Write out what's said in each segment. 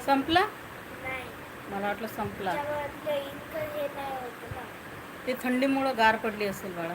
संपला? नाही. मला वाटलं संपला. ते थंडीमुळं गार पडली असेल बाळा.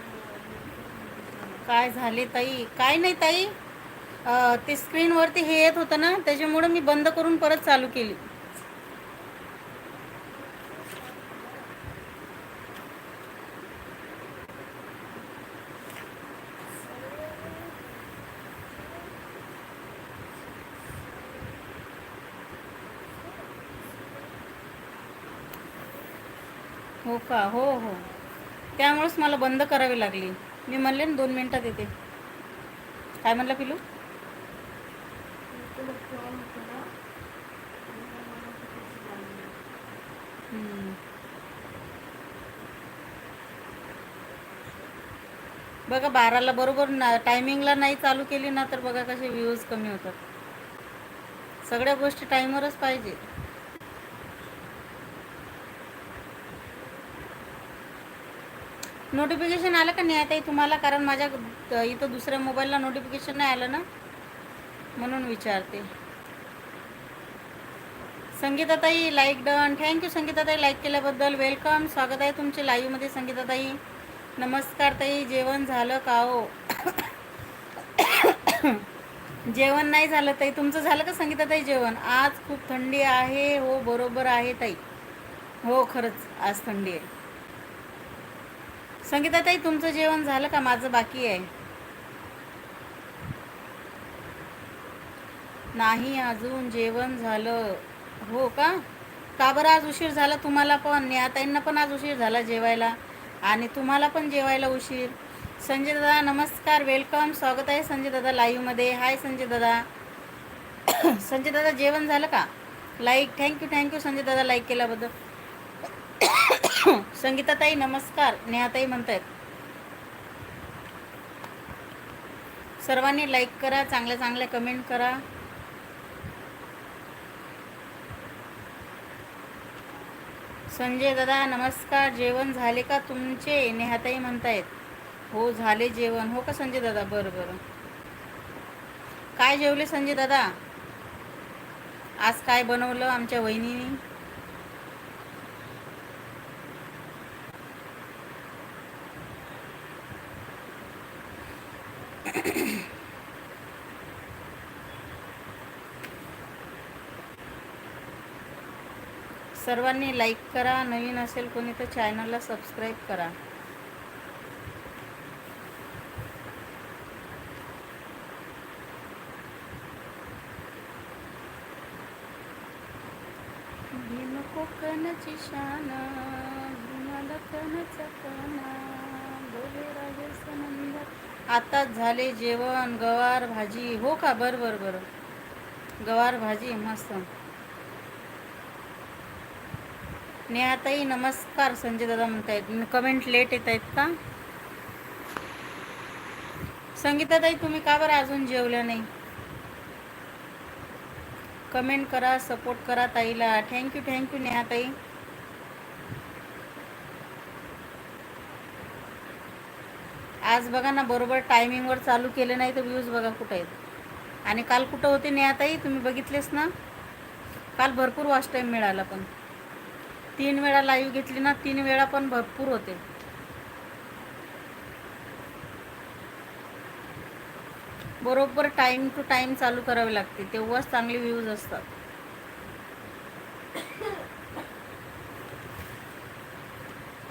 काय झाले ताई? काय नाही ताई. ते स्क्रीनवरती हे येत होतं ना त्याच्यामुळं मी बंद करून परत चालू केली. हो का? हो हो. त्यामुळेच मला बंद करावी लागली. मी म्हणले ना दोन मिनटात येते. काय म्हणलं पिलू? बघा बाराला बरोबर ना टायमिंगला नाही चालू केली ना तर बघा कसे व्ह्यूज कमी होतात. सगळ्या गोष्टी टाईमवरच पाहिजे. नोटिफिकेशन आलं का नाही आता तुम्हाला? कारण माझ्या इथं दुसऱ्या मोबाईलला नोटिफिकेशन नाही आलं ना? म्हणून विचारते. संगीताताई लाईक डन थँक्यू संगीताताई लाईक केल्याबद्दल. वेलकम स्वागत आहे तुमचे लाईव्हमध्ये संगीताताई. नमस्कार ताई. जेवण झालं का हो? जेवण नाही झालं ताई. तुमचं झालं का संगीताताई जेवण? आज खूप थंडी आहे. हो बरोबर आहे ताई. हो खरंच आज थंडी आहे. संगीताताई तुमचं जेवण झालं का? माझं बाकी आहे. नाही अजून जेवण झालं. हो का? का बरं आज उशीर झाला तुम्हाला पण? नेहाताईंना पण आज उशीर झाला जेवायला. आणि तुम्हाला पण जेवायला उशीर. संजय दादा नमस्कार वेलकम स्वागत आहे संजय दादा लाईव्हमध्ये हाय संजय दादा. संजय दादा जेवण झालं का? लाईक थँक्यू थँक्यू संजय दादा लाईक केल्याबद्दल. संगीताताई नमस्कार. नेहाताई म्हणतायत. सर्वांनी लाईक करा चांगल्या चांगल्या कमेंट करा. संजय दादा नमस्कार. जेवण झाले का तुमचे? नेहाताई म्हणतायत. हो झाले जेवण. हो का संजय दादा? बरं बरं. काय जेवले संजय दादा? आज काय बनवलं आमच्या वहिनीने? सर्वांनी लाईक करा. नवीन असेल कोणी तर चॅनलला सबस्क्राईब करा. भीम कोकणची शान भीमाला कणचा कणा बोले राजेश आताच झाले जेवण गवार भाजी. हो का? बरं बरं बरं. गवार भाजी मस्त. नेहाताई नमस्कार. संजय दादा म्हणतायत. कमेंट लेट येत आहेत का? संगीताताई तुम्ही का बरं अजून जेवल्या नाही? कमेंट करा सपोर्ट करा ताईला. थँक्यू थँक्यू नेहाताई. आज बघा ना बरोबर टायमिंगवर चालू केले नाही तर व्ह्यूज बघा कुठं आहेत. आणि काल कुठं होते नेहाताई? तुम्ही बघितलेस ना? काल भरपूर वॉच टाईम मिळाला पण. तीन वेळा लाईव्ह घेतली ना तीन वेळा पण भरपूर होते. बरोबर टाईम टू टाईम चालू करावे लागते तेव्हाच चांगले व्ह्यूज असतात.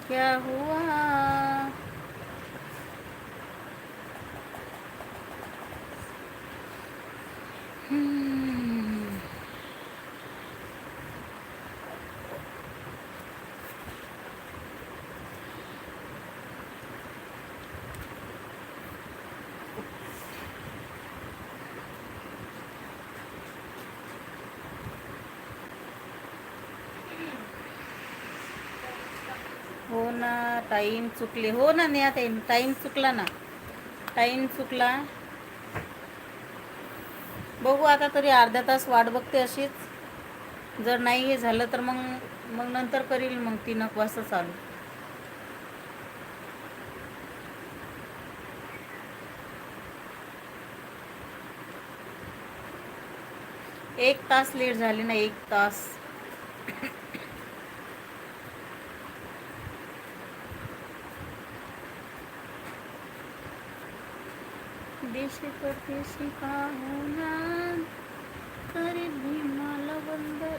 क्या हुआ? हम्म. टाईम चुकले. हो ना नेहा टाईम टाईम चुकला ना. टाईम चुकला. बघू आता तरी अर्धा तास वाट बघते अशीच. जर नाही हे झालं तर मग मग नंतर करील मग तीन एक वाजता चालू. एक तास लेट झाली ना एक तास. शिकते परदेशी का होना तरी भीमाला बंदर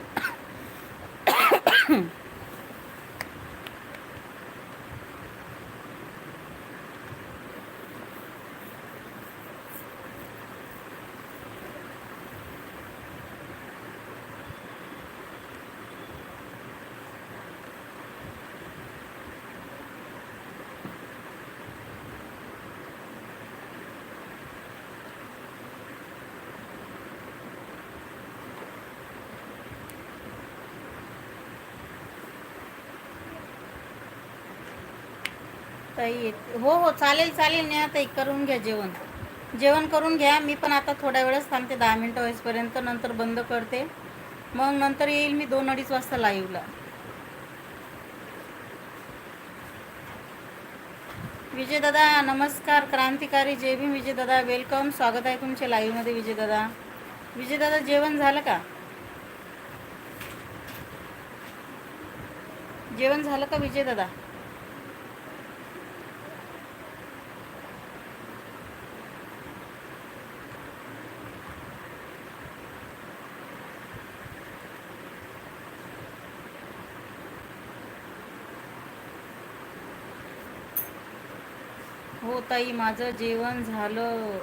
ताई येत- हो हो चालेल चालेल नाही ताई करून घ्या जेवण. जेवण करून घ्या मी पण आता थोड्या वेळेस थांबते दहा मिनटं होईपर्यंत नंतर बंद करते. मग नंतर येईल मी दोन अडीच वाजता लाईव्हला विजय दादा नमस्कार क्रांतिकारी जय भीम विजय दादा वेलकम स्वागत आहे तुमच्या लाईव्हमध्ये विजय दादा. जेवण झालं का? जेवण झालं का विजय ताई माझं जेवण झालं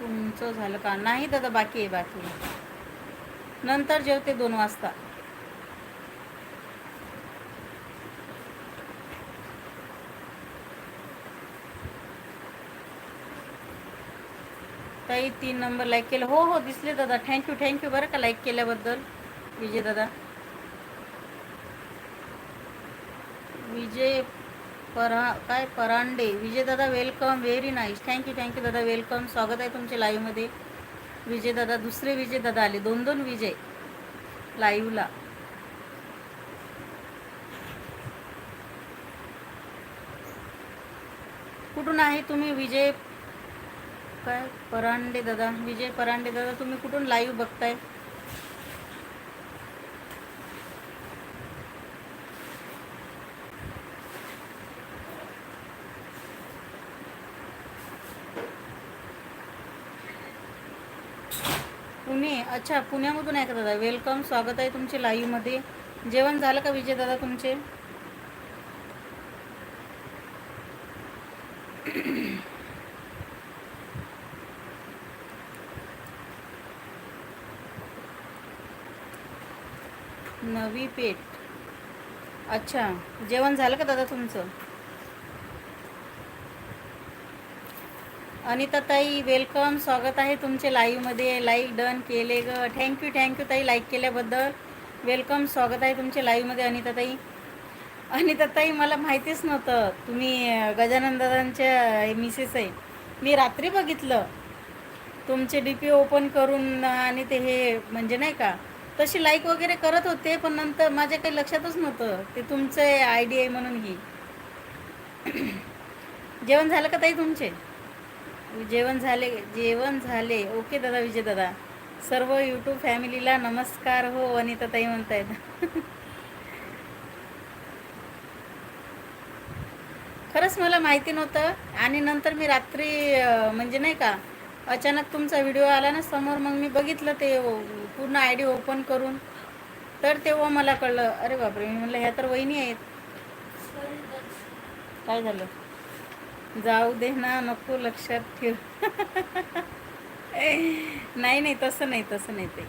तुमचं झालं का? नाही दादा बाकी आहे बाकी आहे. नंतर जेवते दोन वाजता. ताई तीन नंबर लाईक केलं. हो हो दिसले दादा. थँक्यू थँक्यू बरं का लाईक केल्याबद्दल? विजय दादा. विजय परा काय परांडे? विजय दादा welcome very nice thank you thank you दादा. वेलकम स्वागत आहे तुमच्या लाईव्हमध्ये विजय दादा दुसरे विजय दादा आले. दोन दोन विजय. लाईव्हला कुठून आहे तुम्ही विजय? काय? परांडे दादा. विजय परांडे दादा तुम्ही कुठून लाईव्ह बघताय पुणे अच्छा पुण्यामधून आहे का दादा? वेलकम स्वागत आहे तुमचे लाईव्हमध्ये जेवण झालं का विजय दादा तुमचे? नवी पेठ. अच्छा जेवण झालं का दादा तुमचं? अनिता ताई वेलकम स्वागत आहे तुमचे लाईव्हमध्ये लाईक डन केले ग. थँक्यू थँक्यू ताई लाईक केल्याबद्दल. वेलकम स्वागत आहे तुमचे लाईव्हमध्ये अनिता ताई अनिता ताई मला माहितीच नव्हतं. तुम्ही गजानंदांच्या मिसेस आहे. मी रात्री बघितलं. तुमचे डी पी ओपन करून आणि ते हे म्हणजे नाही का तशी लाईक वगैरे करत होते पण नंतर माझ्या काही लक्षातच नव्हतं. ते तुमचं आय डी आहे म्हणून ही. जेवण झालं का ताई तुमचे? जेवण झाले जेवण झाले. ओके दादा विजय दादा. सर्व यूट्यूब फॅमिलीला नमस्कार. हो अनिता ताई म्हणतायत. खरंच मला माहिती नव्हतं. आणि नंतर मी रात्री म्हणजे नाही का अचानक तुमचा व्हिडिओ आला ना समोर मग मी बघितलं ते पूर्ण आय डी ओपन करून. तर तेव्हा मला कळलं अरे बापरे मी म्हणलं ह्या तर वहिनी आहेत. काय झालं? जाऊ दे ना नको लक्षात ठेव. नाही नाही तसं नाही तसं नाही ते.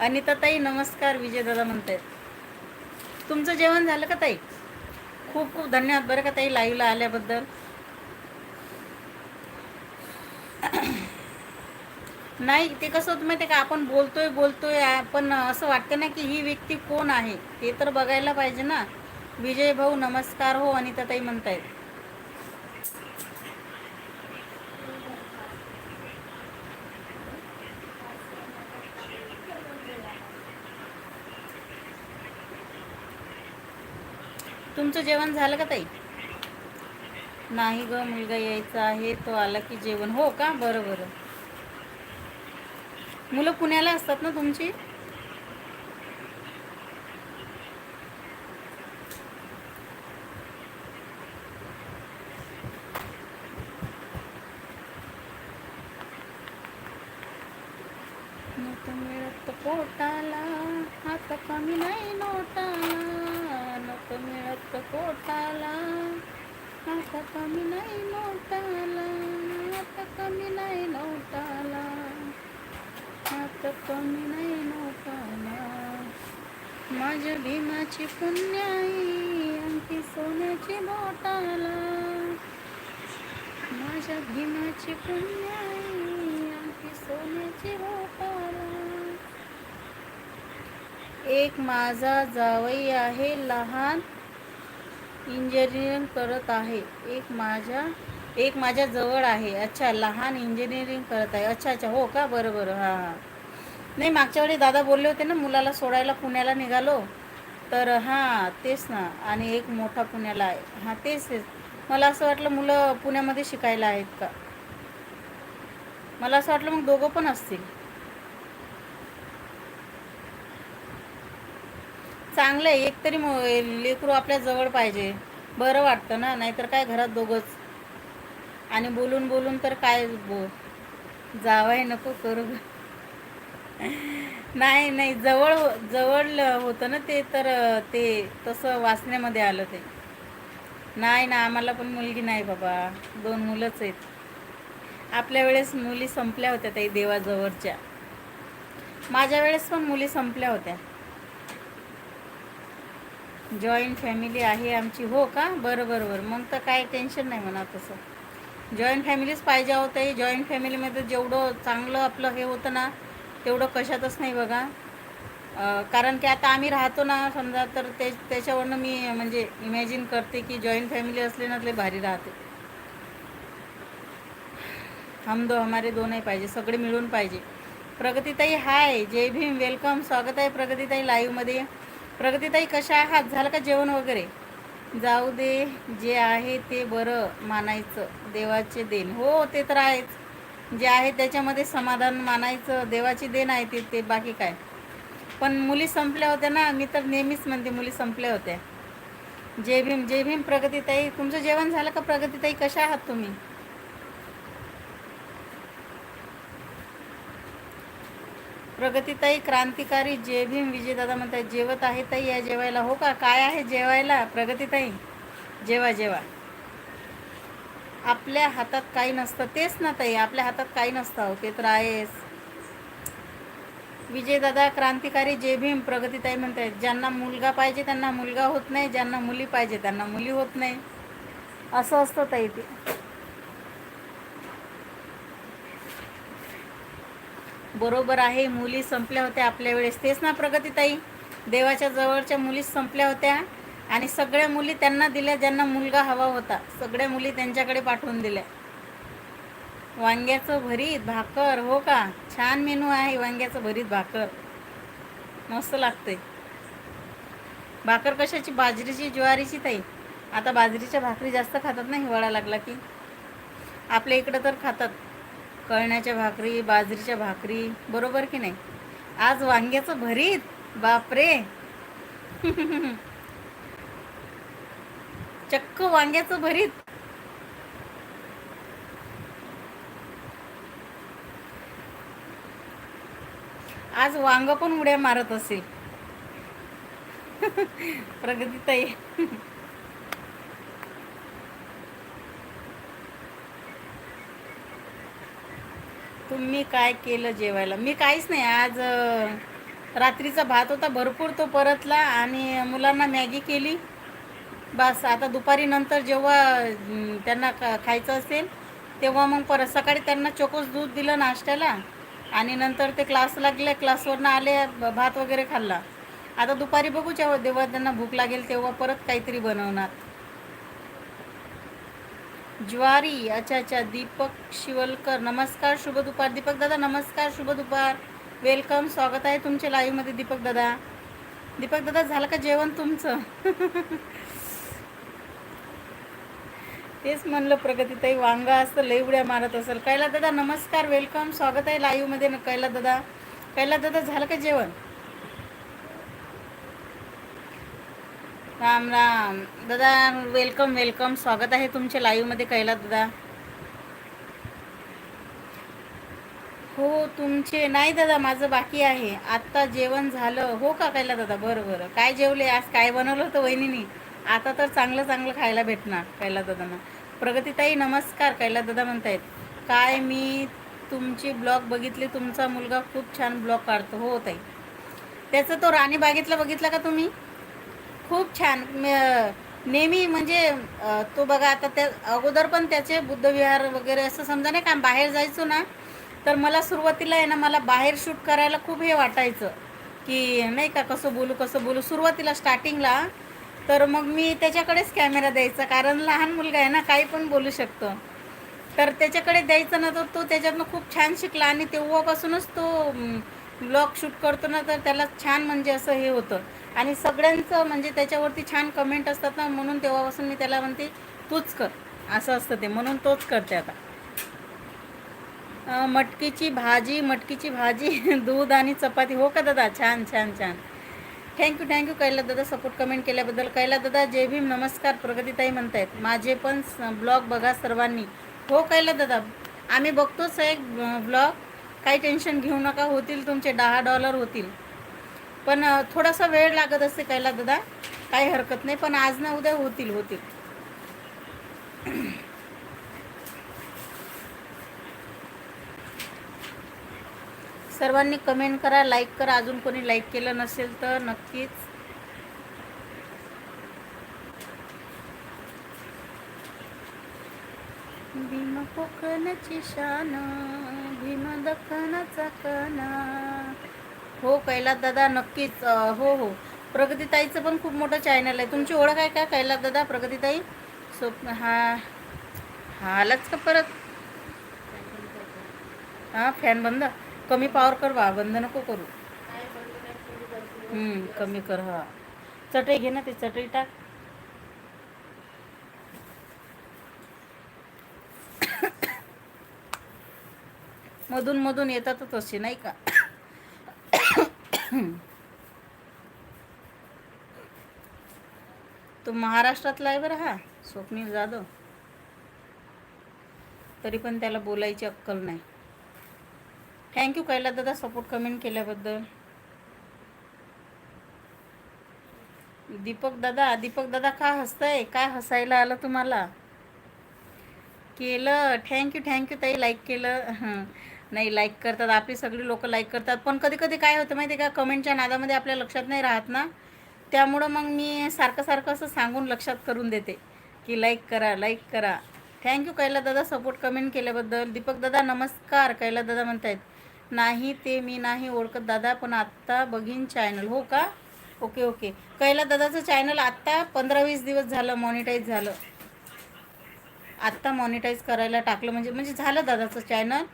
अनिता ताई नमस्कार विजयदादा म्हणतायत. तुमचं जेवण झालं का ताई? खूप खूप धन्यवाद बरं का ताई लाईव्हला आल्याबद्दल. नाही ते कसं होतं माहिती आहे का आपण बोलतोय बोलतोय पण असं वाटतं ना की ही व्यक्ती कोण आहे? ते तर बघायला पाहिजे ना. विजय भाऊ नमस्कार हो अनिता ताई म्हणतायत. तुमचं जेवण झालं का ताई? नाही ग मुलगा यायचा आहे तो आला की जेवण. हो का? बरं बरं. मुलं पुण्याला असतात ना तुमची नव्हतं मिळत पोटाला आता कमी नाही नोटाला नव्हतं कोटाला. पोटाला आता कमी नाही नोटाला. आता कमी नाही नोटाला. आता कमी नाही नोटाला. माझ्या भीमाची पुण्याई आणखी सोन्याची बोटाला. माझ्या भीमाची पुण्याई अंकी सोन्याची बोटाला. एक माझा जावई आहे लहान. इंजिनिअरिंग करत आहे. एक माझ्या एक माझ्या जवळ आहे. अच्छा लहान इंजिनिअरिंग करत आहे. अच्छा अच्छा हो का? बरं बरं. हां हां. नाही मागच्या वेळी दादा बोलले होते ना मुलाला सोडायला पुण्याला निघालो. तर हां तेच ना. आणि एक मोठा पुण्याला आहे. हां तेच तेच. मला असं वाटलं मुलं पुण्यामध्ये शिकायला आहेत का? मला असं वाटलं मग दोघं पण असतील. चांगलं आहे. एक तरी लेकरू आपल्या जवळ पाहिजे. बरं वाटतं ना? नाहीतर काय घरात दोघंच. आणि बोलून बोलून तर काय बो जावाय नको करू. नाही नाही. जवळ हो- जवळ होतं ना ते तर ते तसं वाचण्यामध्ये आलं ते. नाही ना आम्हाला पण मुलगी नाही बाबा. दोन मुलंच आहेत. आपल्या वेळेस मुली संपल्या होत्या ताई देवाजवळच्या. माझ्या वेळेस पण मुली संपल्या होत्या. जॉईंट फॅमिली आहे आमची. हो का? बरं बरं बरं. मग तर काय टेन्शन नाही म्हणा तसं. जॉईंट फॅमिलीच पाहिजे होतं जॉईंट फॅमिलीमध्ये जेवढं चांगलं आपलं हे होतं ना तेवढं कशातच नाही बघा. कारण की आता आम्ही राहतो ना समजा तर ते त्याच्यावरनं मी म्हणजे इमॅजिन करते की जॉईंट फॅमिली असले ना लय भारी राहते. हम दो हमारे दो नाही पाहिजे. सगळे मिळून पाहिजे. प्रगतीताई हाय जय भीम. वेलकम स्वागत आहे प्रगतीताई लाईव्हमध्ये प्रगतीताई कशा आहात? झालं का जेवण वगैरे? जाऊ दे जे आहे ते बरं मानायचं. देवाचे देण. हो ते तर आहेच. जे आहे त्याच्यामध्ये समाधान मानायचं. देवाची देण आहे ते ते बाकी काय? पण मुली संपल्या होत्या ना. मी तर नेहमीच म्हणते मुली संपल्या होत्या. जय भीम जय भीम प्रगतीताई. तुमचं जेवण झालं का प्रगतीताई? कशा आहात तुम्ही? प्रगतीताई क्रांतिकारी जे भीम विजयदादा म्हणतात जेवत आहे ताई या जेवायला हो का? काय आहे जेवायला? प्रगतीताई जेवा जेवा. आपल्या हातात काही नसतं. तेच ना ताई आपल्या हातात काही नसतं ते तर आहेच. विजयदादा क्रांतिकारी जे भीम प्रगतीताई म्हणतात ज्यांना मुलगा पाहिजे त्यांना मुलगा होत नाही ज्यांना मुली पाहिजे त्यांना मुली होत नाही. असं असतं ताई ते. बरोबर आहे. मुली संपल्या होत्या आपल्या वेळेस. तेच ना प्रगतीताई देवाच्या जवळच्या मुली संपल्या होत्या आणि सगळ्या मुली त्यांना दिल्या ज्यांना मुलगा हवा होता. सगळ्या मुली त्यांच्याकडे पाठवून दिल्या. वांग्याचं भरीत भाकर हो का? छान मेनू आहे वांग्याचं भरीत भाकर. मस्त लागते भाकर कशाची? बाजरीची ज्वारीची ताई. आता बाजरीच्या भाकरी जास्त खातात ना? हिवाळा लागला की. आपल्या इकडं तर खातात. कळण्याच्या भाकरी बाजरीच्या भाकरी बरोबर की नाही? आज वांग्याचं भरीत? बापरे! चक्क वांग्याचं भरीत. आज वांग पण उड्या मारत असेल. प्रगतीताई. तुम्ही काय केलं जेवायला? मी काहीच नाही. आज रात्रीचा भात होता भरपूर तो परतला आणि मुलांना मॅगी केली. बस आता दुपारी नंतर जेव्हा त्यांना खायचं असेल तेव्हा मग परत सकाळी त्यांना चोकोस दूध दिलं नाश्त्याला आणि नंतर ते क्लासला गेले क्लासवरनं आले भात वगैरे खाल्ला. आता दुपारी बघू जेव्हा जेव्हा त्यांना भूक लागेल तेव्हा परत काहीतरी बनवणार. ज्वारी अच्छा अच्छा दीपक शिवलकर. नमस्कार शुभ दुपार दीपक दादा नमस्कार शुभ दुपार वेलकम स्वागत आहे तुमच्या लाईव्हमध्ये दीपक दादा. दीपक दादा झालं का जेवण तुमचं? तेच म्हणलं प्रगतीताई वांगा असतं लई उड्या मारत असेल. कैला दादा नमस्कार. वेलकम स्वागत आहे लाईव्हमध्ये न कैला दादा. कैला दादा झालं का जेवण? राम राम. दादा वेलकम वेलकम स्वागत आहे तुमच्या लाईव्हमध्ये कैला दादा. हो तुमचे नाही दादा माझं बाकी आहे. आत्ता जेवण झालं. हो का कैला दादा? बरं बरं. काय जेवले आज? काय बनवलं होतं वहिनीनी? आता तर चांगलं चांगलं खायला भेटणार कैला दादांना. प्रगतीताई नमस्कार कैला दादा म्हणतायत. काय मी तुमची ब्लॉग बघितली? तुमचा मुलगा खूप छान ब्लॉग काढतो. हो ताई. त्याचं तो राणी बागेतला बघितला का तुम्ही? खूप छान. नेहमी म्हणजे तो बघा आता त्या अगोदर पण त्याचे बुद्धविहार वगैरे असं समजा नाही का बाहेर जायचो ना तर मला सुरुवातीला आहे ना मला बाहेर शूट करायला खूप हे वाटायचं की नाही का कसं बोलू कसं बोलू. सुरुवातीला स्टार्टिंगला तर मग मी त्याच्याकडेच कॅमेरा द्यायचा कारण लहान मुलगा आहे ना काही पण बोलू शकतो. तर त्याच्याकडे द्यायचं ना तर तो त्याच्यातनं खूप छान शिकला आणि तेव्हापासूनच तो ब्लॉग शूट करतो ना तर त्याला छान म्हणजे असं हे होतं. आणि सगळ्यांचं म्हणजे त्याच्यावरती छान कमेंट असतात ना म्हणून तेव्हापासून मी त्याला म्हणते तूच कर. असं असतं ते म्हणून तोच करते आता. मटकीची भाजी मटकीची भाजी दूध आणि चपाती. हो का दादा? छान छान छान. थँक्यू थँक्यू कैला दादा. सपोर्ट कमेंट केल्याबद्दल. कैला दादा जय भीम नमस्कार. प्रगतीताई म्हणतायत माझे पण ब्लॉग बघा सर्वांनी. हो कैला दादा आम्ही बघतोच आहे ब्लॉग काही टेन्शन घेऊ नका होतील तुमचे दहा डॉलर होतील. पण थोडासा वेळ लागत असते कैला दादा? काही हरकत नाही पण आज ना उद्या होतील होतील. सर्वांनी कमेंट करा लाईक करा. अजून कोणी लाईक केलं नसेल तर नक्कीच. भीम कोकणची शान भीम दखनाचा कणा. हो कैलास दादा नक्कीच. हो हो. प्रगतीताईचं पण खूप मोठं चॅनल आहे. तुमची ओळख आहे का कैलास दादा प्रगतीताई? स्वप्न हा हा आलाच का परत? हां फॅन बंद? कमी पावर कर बा बंद नको करू. कमी कर हा. चटई घे ना ते चटई टाक. मधून मधून येतातच असे नाही का? तो महाराष्ट्रातला आहे बरं हा स्वप्नील जाधव. तरी पण त्याला बोलायची अक्कल नाही. थँक्यू कैला दादा सपोर्ट कमेंट केल्याबद्दल. दीपक दादा दीपक दादा का हसताय? काय हसायला आलं तुम्हाला? केलं. थँक्यू थँक्यू ताई लाईक केलं. नाही लाईक करतात. आपली सगळी लोक लाईक करतात. पण कधी कधी काय होतं माहिती आहे का? कमेंटच्या नादामध्ये आपल्या लक्षात नाही राहत ना. त्यामुळं मग मी सारखं सारखं असं सांगून लक्षात करून देते की लाईक करा लाईक करा. थँक्यू कैला दादा सपोर्ट कमेंट केल्याबद्दल. दीपक दादा नमस्कार कैला दादा म्हणतायत. नाही ते मी नाही ओळखत दादा पण आत्ता बघीन चॅनल हो का? ओके ओके कैला दादाचं चॅनल आत्ता पंधरा वीस दिवस झालं मॉनिटाईज झालं. आत्ता मॉनिटाईज करायला टाकलं. म्हणजे म्हणजे झालं दादाचं चॅनल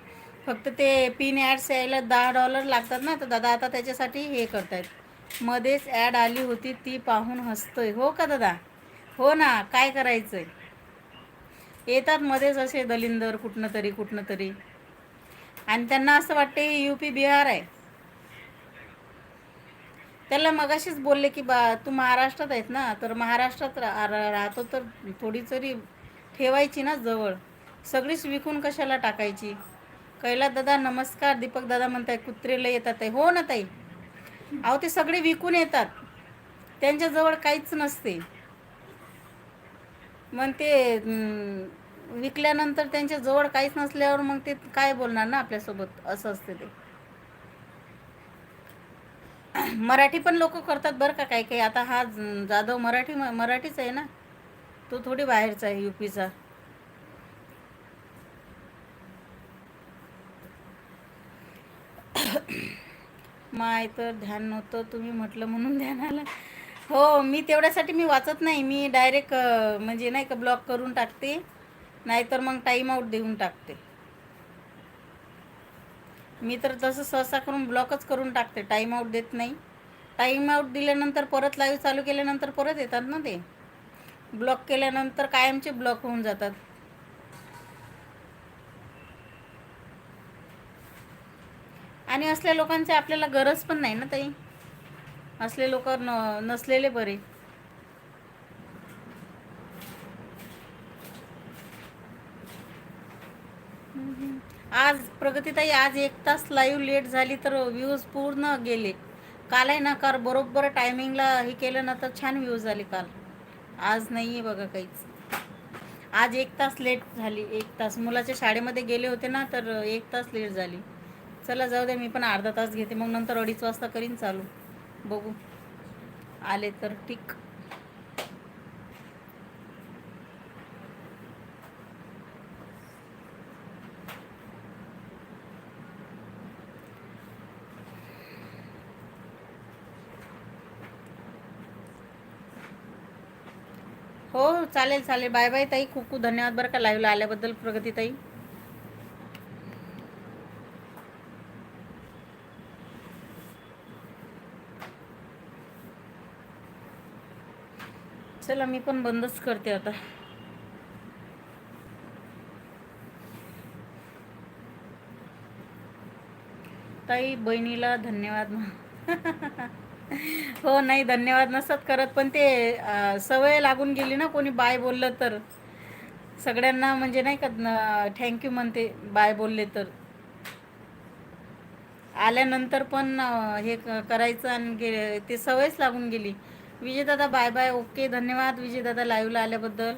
फक्त ते पिन ॲड्स यायला दहा डॉलर लागतात ना. तर दादा आता त्याच्यासाठी हे करतायत. मध्येच ॲड आली होती ती पाहून हसतोय. हो का दादा? हो ना. काय करायचं आहे येतात मध्येच असे दलिंदर कुठनं तरी कुठनं तरी. आणि त्यांना असं वाटते यू पी बिहार आहे. त्याला मगाशीच बोलले की बा तू महाराष्ट्रात आहेत ना. तर महाराष्ट्रात रा- राहतो तर थोडी तरी ठेवायची ना जवळ. सगळीच विकून कशाला टाकायची? कैला दादा नमस्कार. दीपक दादा म्हणताय कुत्रेला येतात आहे. हो ना ताई. अहो ते सगळे विकून येतात. त्यांच्याजवळ काहीच नसते. मग ते विकल्यानंतर त्यांच्या जवळ काहीच नसल्यावर मग ते काय बोलणार ना आपल्यासोबत? असं असते ते. मराठी पण लोक करतात बरं का काही काही. आता हा जाधव मराठी मराठीच आहे ना. तो थोडी बाहेरचा आहे यूपीचा. माय तर ध्यान नव्हतं तुम्ही म्हटलं म्हणून ध्यान आलं हो मी तेवढ्यासाठी मी वाचत नाही. मी डायरेक्ट म्हणजे नाही का ब्लॉक करून टाकते नाहीतर मग टाईम आऊट देऊन टाकते. मी तर तसं सहसा करून ब्लॉकच करून टाकते. टाईम आऊट देत नाही. टाईम आऊट दिल्यानंतर परत लाईव्ह चालू केल्यानंतर परत येतात ना ते. ब्लॉक केल्यानंतर कायमचे ब्लॉक होऊन जातात. आणि असल्या लोकांची आपल्याला गरज पण नाही ना ताई. असले लोक न नसलेले बरे. आज प्रगतीताई आज एक तास लाईव्ह लेट झाली तर व्ह्यूज पूर्ण गेले. काल आहे ना कार बरोबर टायमिंगला हे केलं ना तर छान व्ह्यूज झाले काल. आज नाही आहे बघा काहीच. आज एक तास लेट झाली. एक तास. मुलाच्या शाळेमध्ये गेले होते ना तर एक तास लेट झाली. चला जाऊ दे मी पण अर्धा तास घेते. मग नंतर अडीच वाजता करीन चालू. बघू. आले तर ठीक. हो चालेल चालेल. बाय बाय ताई. खूप खूप धन्यवाद बरं का. लाईव्हला आल्याबद्दल प्रगती ताई चला मी पण बंदच करते आता. ताई बहिणीला धन्यवाद हो नाही धन्यवाद नसत करत पण ते सवय लागून गेली ना कोणी बाय बोललं तर. सगळ्यांना म्हणजे नाही का थँक्यू म्हणते बाय बोलले तर. आल्यानंतर पण हे करायचं आणि गे ते सवयच लागून गेली. विजयदादा बाय बाय ओके धन्यवाद विजयदादा लाईव्हला आल्याबद्दल.